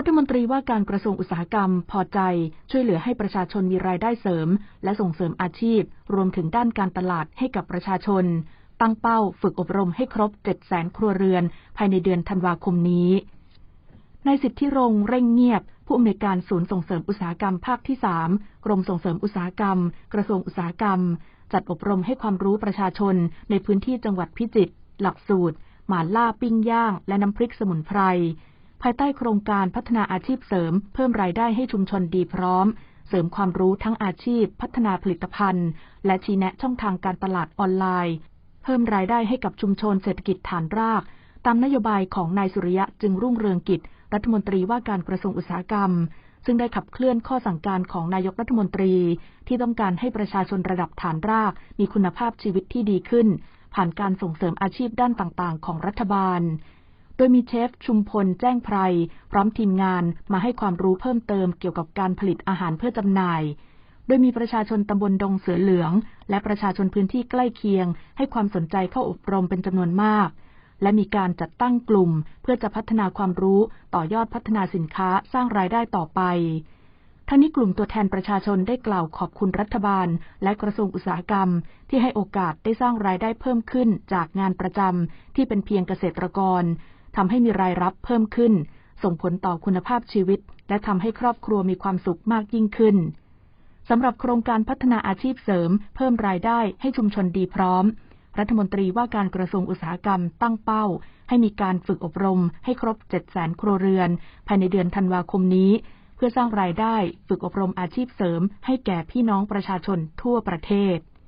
รัฐมนตรีว่าการกระทรวงอุตสาหกรรมพอใจ ช่วยเหลือให้ประชาชนมีรายได้เสริม และส่งเสริมอาชีพ รวมถึงด้านการตลาดให้กับประชาชน ตั้งเป้าฝึกอบรมให้ครบ 7 0 0 0 0 0 ครัวเรือน ภายในเดือนธันวาคมนี้นายสิทธิรงเร่งเงียบ ผู้อำนวยการศูนย์ส่งเสริมอุตสาหกรรมภาคที่ 3 กรมส่งเสริมอุตสาหกรรม กระทรวงอุตสาหกรรม จัดอบรมให้ความรู้ประชาชน ในพื้นที่จังหวัดพิจิตรหลักสูตร หมาล่าปิ้งย่าง และน้ำพริกสมุนไพร ภายใต้โครงการพัฒนาอาชีพเสริม เพิ่มรายได้ให้ชุมชนดีพร้อม เสริมความรู้ทั้งอาชีพ พัฒนาผลิตภัณฑ์ และชี้แนะช่องทางการตลาดออนไลน์ เพิ่มรายได้ให้กับชุมชนเศรษฐกิจฐานราก ตามนโยบายของนายสุริยะจึงรุ่งเรืองกิจ รัฐมนตรีว่าการกระทรวงอุตสาหกรรม ซึ่งได้ขับเคลื่อนข้อสั่งการของนายกรัฐมนตรี ที่ต้องการให้ประชาชนระดับฐานราก มีคุณภาพชีวิตที่ดีขึ้น ผ่านการส่งเสริมอาชีพด้านต่างๆ ของรัฐบาล โดยมีเชฟชุมพลแจ้งไพรพร้อมทีมงานมาให้ความรู้เพิ่มเติมเกี่ยวกับการผลิตอาหารเพื่อจำหน่าย โดยมีประชาชนตำบลดงเสือเหลือง และประชาชนพื้นที่ใกล้เคียง ให้ความสนใจเข้าอบรมเป็นจำนวนมาก และมีการจัดตั้งกลุ่ม เพื่อจะพัฒนาความรู้ต่อยอดพัฒนาสินค้าสร้างรายได้ต่อไปทั้งนี้กลุ่มตัวแทนประชาชนได้กล่าวขอบคุณรัฐบาล และกระทรวงอุตสาหกรรม ที่ให้โอกาสได้สร้างรายได้เพิ่มขึ้นจากงานประจำที่เป็นเพียงเกษตรกร ทำให้มีรายรับเพิ่มขึ้น ส่งผลต่อคุณภาพชีวิต และทำให้ครอบครัวมีความสุขมากยิ่งขึ้นสำหรับโครงการพัฒนาอาชีพเสริม เพิ่มรายได้ให้ชุมชนดีพร้อม รัฐมนตรีว่าการกระทรวงอุตสาหกรรมตั้งเป้า ให้มีการฝึกอบรม ให้ครบ 7 0 0 0 0ครัวเรือน ภายในเดือนธันวาคมนี้ เพื่อสร้างรายได้ ฝึกอบรมอาชีพเสริม ให้แก่พี่น้องประชาชนทั่วประเทศ